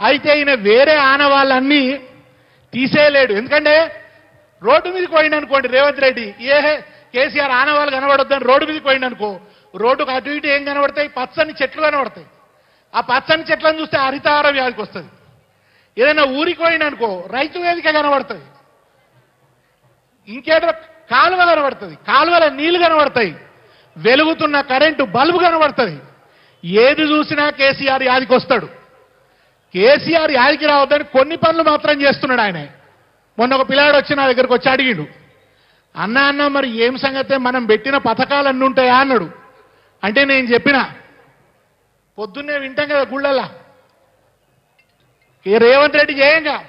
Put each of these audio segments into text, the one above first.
అయితే ఈయన వేరే ఆనవాళ్ళన్నీ తీసేయలేడు. ఎందుకంటే రోడ్డు మీదకి పోయిండు అనుకోండి రేవంత్ రెడ్డి. ఏ కేసీఆర్ ఆనవాళ్ళు కనబడొద్దని రోడ్డు మీదకి పోయిండు అనుకో రోడ్డుకు అటు ఇటు ఏం కనబడతాయి? పచ్చని చెట్లు కనబడతాయి. ఆ పచ్చని చెట్లను చూస్తే హరితహార వ్యాధికి వస్తుంది. ఏదైనా ఊరికి పోయిండు అనుకో రైతు వేదిక కనబడుతుంది ఇంకేదో కాలువ కనబడుతుంది. కాలువల నీళ్ళు కనబడతాయి. వెలుగుతున్న కరెంటు బల్బు కనబడుతుంది. ఏది చూసినా కేసీఆర్ యాదికి వస్తాడు. కేసీఆర్ యాదికి రావద్దని కొన్ని పనులు మాత్రం చేస్తున్నాడు ఆయన. మొన్న ఒక పిల్లాడు వచ్చి నా దగ్గరకు వచ్చి అడిగిండు. అన్న అన్న మరి ఏం సంగతే? మనం పెట్టిన పథకాలు అన్నీ ఉంటాయా? అన్నాడు. అంటే నేను చెప్పిన పొద్దున్నే వింటాం కదా గుళ్ళల్లా. ఏ రేవంత్ రెడ్డి చేయంగా.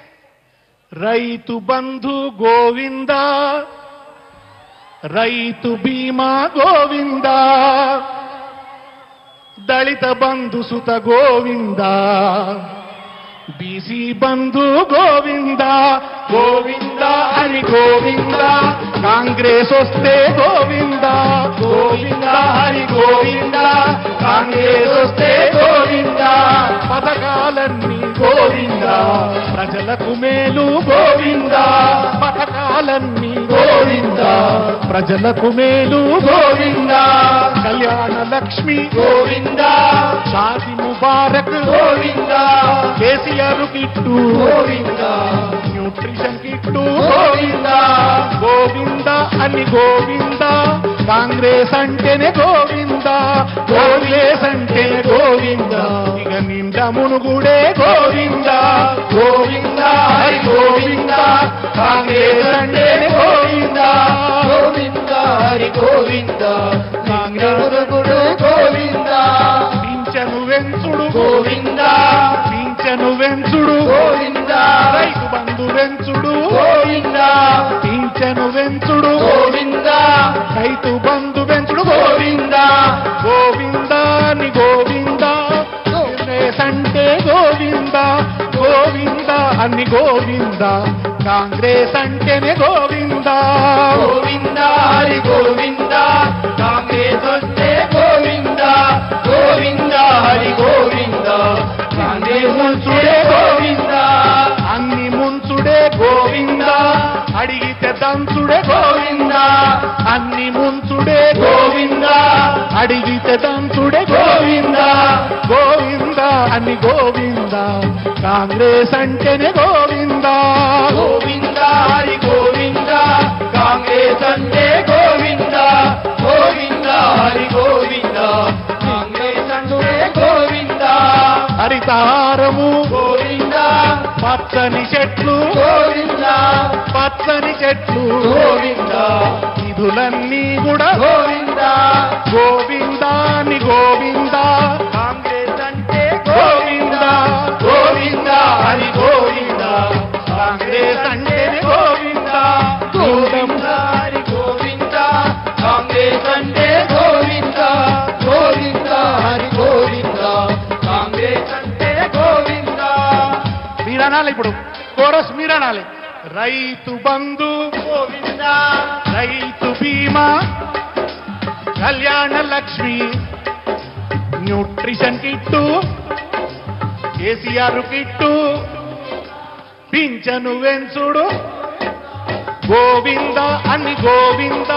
రైతు బంధు గోవింద రైతు బీమా గోవింద దళిత బంధు సుత గోవిందా బీసీ బంధు గోవింద గోవింద హరి గోవింద. కాంగ్రెస్ వస్తే గోవింద గోవింద హరి గోవింద. కాంగ్రెస్ వస్తే గోవింద. పథకాలన్నీ గోవింద. ప్రజలకు మేలు గోవింద. పథకాలన్నీ గోవింద. ప్రజలకు మేలు Govinda. Kalyana Lakshmi. Govinda. Shaadi Mubarak. Govinda. KCR kit. Govinda. Nutrition kit. Govinda. Govinda అని గోవింద. కాంగ్రెస్ అంటేనే గోవింద. కాంగ్రెస్ అంటేనే గోవింద. ఇక నిండా మునుగుడే గోవింద. గోవింద హరి గోవింద. కాంగ్రెస్ అంటేనే గోవింద. గోవింద హరి గోవింద. గోవింద. పింఛను వెంచుడు. గోవింద. రైతు బంధు వెంచుడు. గోవింద. పింఛను వెంచుడు. గోవింద. రైతు బంధు వెంచుడు. గోవింద. గోవింద అని గోవింద. అంటే గోవింద. గోవింద అని గోవింద. కాంగ్రెస్ అంటేనే గోవింద. గోవింద గోవింద. కాంగ్రెస్ అన్ని ముంచుడే గోవింద అడిగితే దంచుడే గోవింద గోవింద అని గోవింద కాంగ్రెస్ అంటేనే గోవింద. గోవింద హరి గోవింద కాంగ్రెస్ అంటే గోవింద గోవింద హరి గోవింద కాంగ్రెస్ అంటే గోవింద. హరితారము గోవింద. పచ్చని చెట్లు గోవింద. పచ్చని చెట్లు. గోవింద. నిధులన్నీ కూడా గోవింద. గోవింద అని గోవింద. కాంగ్రెస్ అంటే గోవింద గోవింద. హరి గోవింద. కాంగ్రెస్ అంటేనే గోవింద. గోవింద హరి గోవింద. కాంగ్రెస్ అంటే గోవింద. గోవింద హరి గోవింద. కాంగ్రెస్ అంటే గోవింద. మీరనాలి ఇప్పుడు. Chorus మీరనాలి. Rythu Bandhu Govinda. Rythu Bima Kalyana Lakshmi nutrition kit KCR kit పింఛను వెంచుడు గోవింద అని గోవింద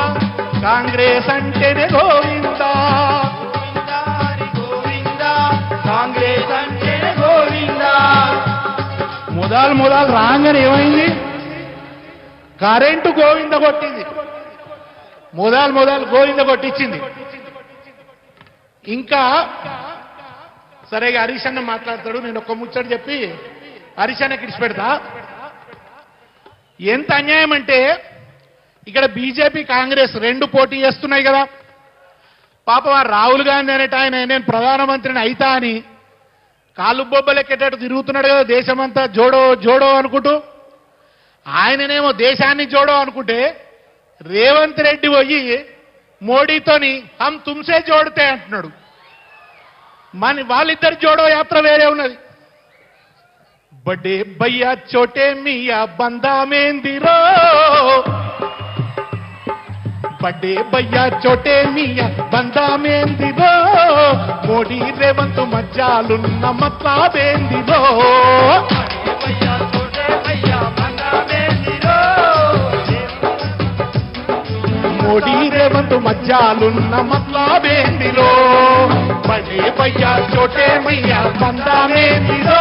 కాంగ్రెస్ అంటేనే గోవింద. కాంగ్రెస్ అంటే గోవింద. మొదలు మొదలు రాగానే ఏమైంది? కరెంటు గోవింద కొట్టింది. మొదలు మొదలు గోవింద కొట్టించింది. ఇంకా సరే ఇక హరీష్ అన్న మాట్లాడతాడు. నేను ఒక ముచ్చట చెప్పి హరీష్ అన్న కిడిచి పెడతా ఎంత అన్యాయం అంటే ఇక్కడ బీజేపీ కాంగ్రెస్ రెండు పోటీ చేస్తున్నాయి కదా. పాపం ఆ రాహుల్ గాంధీ అనేట ఆయన నేను ప్రధానమంత్రిని అయితా అని కాలు బొబ్బలెక్కేటట్టు తిరుగుతున్నాడు కదా దేశమంతా. జోడో జోడో అనుకుంటూ ఆయననేమో దేశాన్ని జోడో అనుకుంటే రేవంత్ రెడ్డి పోయి మోడీతోని హమ్ తుమ్సే జోడితే అంటున్నాడు. మన వాళ్ళిద్దరు జోడో యాత్ర వేరే ఉన్నది. బడ్డే భయ్యా చోటే మియా బందామేందిరో బడ్డే భయ్యా చోటే మియా బందామేందిరో మోడీ రేవంత్ మధ్యాలున్న మత్లాబేందిరో భయ్యా చోటే భయ్యా మోడీ రేవంత్ మధ్యాలున్న మత్లాబేందిరో బడ్డే పయ్యా చోటే మియా బందామేందిరో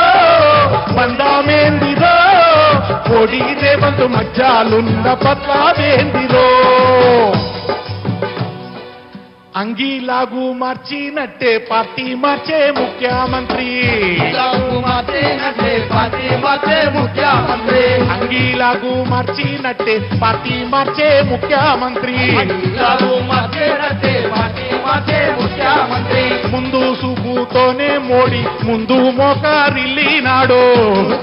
బందామేందిరో మోడీ రేవంత్ మధ్యాలున్న పత్లాబేందిరో అంగీలాగు మార్చినట్టే పార్టీ మార్చే ముఖ్యమంత్రి. లాగు మాతేనట్లే పాతి మాతే ముఖ్యమంత్రి. అంగీలాగు మార్చినట్టే పార్టీ మార్చే ముఖ్యమంత్రి. ముఖ్యమంత్రి. ముందు సూపుతోనే మోడీ ముందు మోకారిల్లినాడు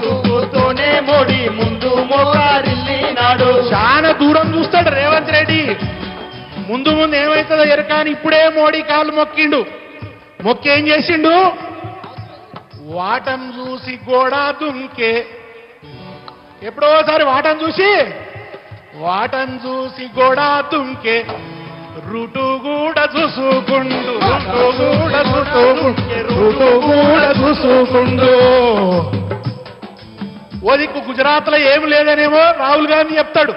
చూపుతోనే మోడీ ముందు మోకారిల్లినాడు చాలా దూరం చూస్తాడు రేవంత్ రెడ్డి. ముందు ముందు ఏమవుతుందో ఎరకాని ఇప్పుడే మోడీ కాళ్ళు మొక్కిండు. మొక్కి ఏం చేసిండు? వాటం చూసి గోడా దుంకే ఎప్పుడోసారి వాటం చూసి? వాటం చూసి గోడా దుంకే రుటు కూడా చూసుకుండు రుటు కూడా చూసుకుండు రుటు కూడా చూసుకుండు ఓ దిక్కు గుజరాత్లో ఏం లేదనేమో రాహుల్ గాంధీ చెప్తాడు.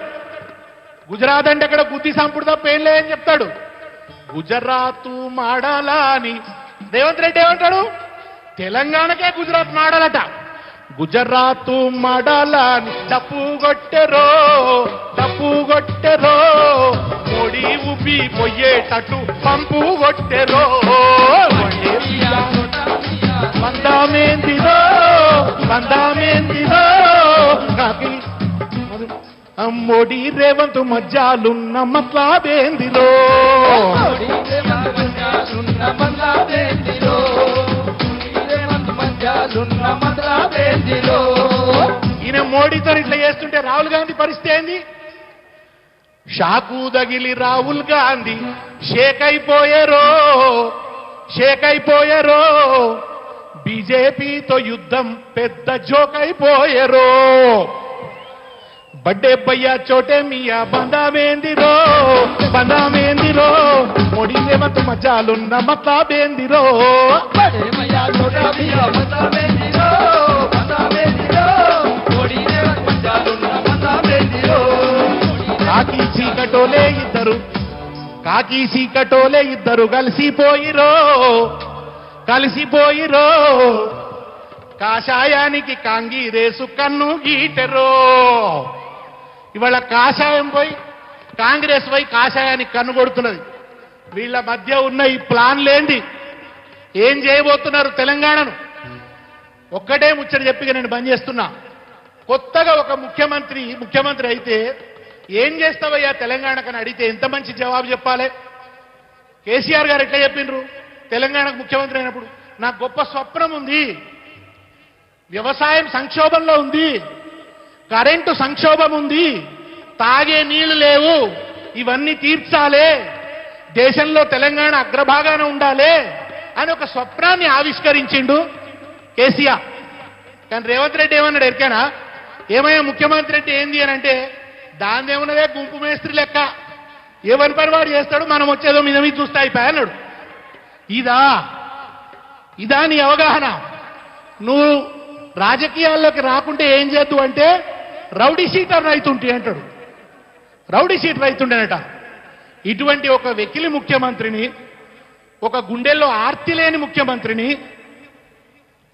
గుజరాత్ అంటే అక్కడ బుద్ధి సంపుడు తప్ప ఏం లేదని చెప్తాడు. గుజరాత్ మాడాలా అని రేవంత్ రెడ్డి ఏమంటాడు? తెలంగాణకే గుజరాత్ మాడాలట. గుజరాత్ మడలాని డప్పు కొట్టెరో డప్పు కొట్టెరో పొడి ఉబ్బి పొయ్యేటట్టు పంపు కొట్టెరో. బందామేందిరో బందామేందిరో కాకి. రేవంత్ మధ్యాలున్న మట్లాబేందిరో సున్న మందాబేందిరో ఈయన మోడీతో ఇట్లా చేస్తుంటే రాహుల్ గాంధీ పరిస్థితి ఏంది? షాకు తగిలి రాహుల్ గాంధీ షేక్ అయిపోయారో షేక్ అయిపోయారో బీజేపీతో యుద్ధం పెద్ద జోక్ అయిపోయారో బడ్డే భయ్యా చోటే మియా బందామేందిరో బందామేందిరో మోడీ రేవంత్ మధ్యాలున్న మతాబేందిరో కాకి చీకటోలే ఇద్దరు కాకి చీకటోలే ఇద్దరు కలిసిపోయిరో కలిసిపోయిరో. కాషాయానికి కాంగీరేసు కన్ను గీటెరో. ఇవాళ కాషాయం పోయి కాంగ్రెస్ పోయి కాషాయానికి కన్ను కొడుతున్నది వీళ్ళ మధ్య ఉన్న ఈ ప్లాన్లేంది ఏం చేయబోతున్నారు తెలంగాణను? ఒక్కటే ముచ్చట చెప్పి నేను బంద్ చేస్తున్నా. కొత్తగా ఒక ముఖ్యమంత్రి ముఖ్యమంత్రి అయితే ఏం చేస్తావయ్యా తెలంగాణకని అడిగితే ఎంత మంచి జవాబు చెప్పాలి? కేసీఆర్ గారు ఎట్లా చెప్పిండ్రు? తెలంగాణకు ముఖ్యమంత్రి అయినప్పుడు. నాకు గొప్ప స్వప్నం ఉంది. వ్యవసాయం సంక్షోభంలో ఉంది. కరెంటు సంక్షోభం ఉంది తాగే నీళ్ళు లేవు. ఇవన్నీ తీర్చాలే. దేశంలో తెలంగాణ అగ్రభాగాన ఉండాలే అని ఒక స్వప్నాన్ని ఆవిష్కరించిండు కేసీఆర్. కానీ రేవంత్ రెడ్డి ఏమన్నాడు ఎరికేనా? ఏమయ్యా ముఖ్యమంత్రి రెడ్డి ఏంది అని అంటే దాని ఏమన్నదే గుంపు మేస్త్రి లెక్క. ఏమని పని వాడు చేస్తాడు మనం వచ్చేదో మీద మీద చూస్తే అయిపోయా అన్నాడు. ఇదా ఇదా నీ అవగాహన. నువ్వు రాజకీయాల్లోకి రాకుంటే ఏం చేద్దు అంటే రౌడీ షీటర్ రైతుంటే అంటాడు? రౌడీ షీటర్ రైతుండేనట. ఇటువంటి ఒక వెకిలి ముఖ్యమంత్రిని ఒక గుండెల్లో ఆర్తి లేని ముఖ్యమంత్రిని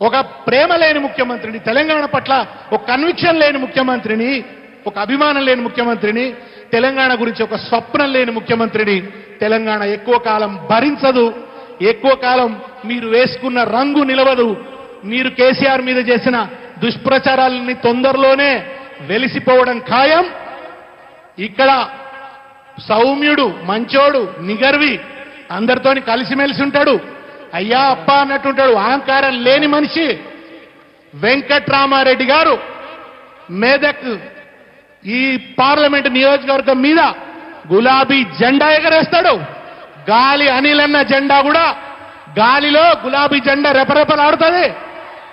ఒక ప్రేమ లేని ముఖ్యమంత్రిని తెలంగాణ పట్ల ఒక కన్విక్షన్ లేని ముఖ్యమంత్రిని ఒక అభిమానం లేని ముఖ్యమంత్రిని తెలంగాణ గురించి ఒక స్వప్నం లేని ముఖ్యమంత్రిని తెలంగాణ ఎక్కువ కాలం భరించదు ఎక్కువ కాలం మీరు వేసుకున్న రంగు నిలవదు. మీరు కేసీఆర్ మీద చేసిన దుష్ప్రచారాలని తొందరలోనే వెలిసిపోవడం ఖాయం. ఇక్కడ సౌమ్యుడు మంచోడు నిగర్వి అందరితోని కలిసిమెలిసి ఉంటాడు. అయ్యా అప్ప అన్నట్టుంటాడు అహంకారం లేని మనిషి. వెంకట్రామారెడ్డి గారు మేదక్ ఈ పార్లమెంట్ నియోజకవర్గం మీద గులాబీ జెండా ఎగరేస్తాడు. గాలి అనిలన్న అన్న జెండా కూడా గాలిలో గులాబీ జెండా రెపరెపలాడుతుంది.